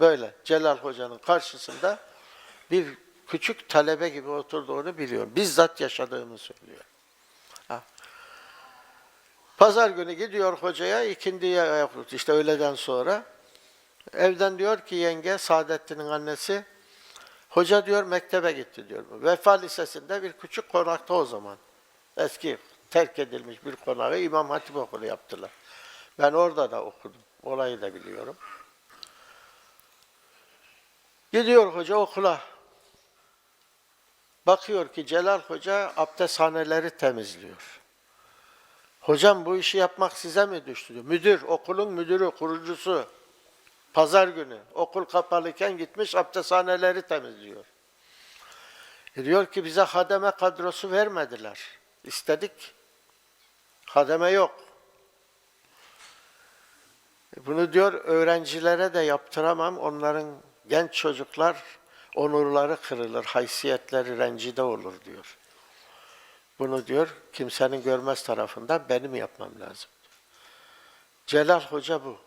Böyle Celal Hoca'nın karşısında bir küçük talebe gibi oturduğunu biliyorum. Bizzat yaşadığını söylüyor. Ha. Pazar günü gidiyor hocaya ikindiye ayak işte öğleden sonra. Evden diyor ki yenge Saadettin'in annesi hoca diyor mektebe gitti diyor. Vefa Lisesi'nde bir küçük konakta o zaman. Eski terk edilmiş bir konağı İmam Hatip Okulu yaptılar. Ben orada da okudum. Olayı da biliyorum. Gidiyor hoca okula. Bakıyor ki Celal Hoca abdesthaneleri temizliyor. Hocam bu işi yapmak size mi düştü diyor. Müdür, okulun müdürü, kurucusu. Pazar günü okul kapalıyken gitmiş abdesthaneleri temizliyor. E diyor ki bize hademe kadrosu vermediler. İstedik. Hademe yok. E Bunu diyor öğrencilere de yaptıramam. Onların genç çocuklar onurları kırılır, haysiyetleri rencide olur diyor. Bunu diyor kimsenin görmez tarafından benim yapmam lazım. Celal Hoca bu.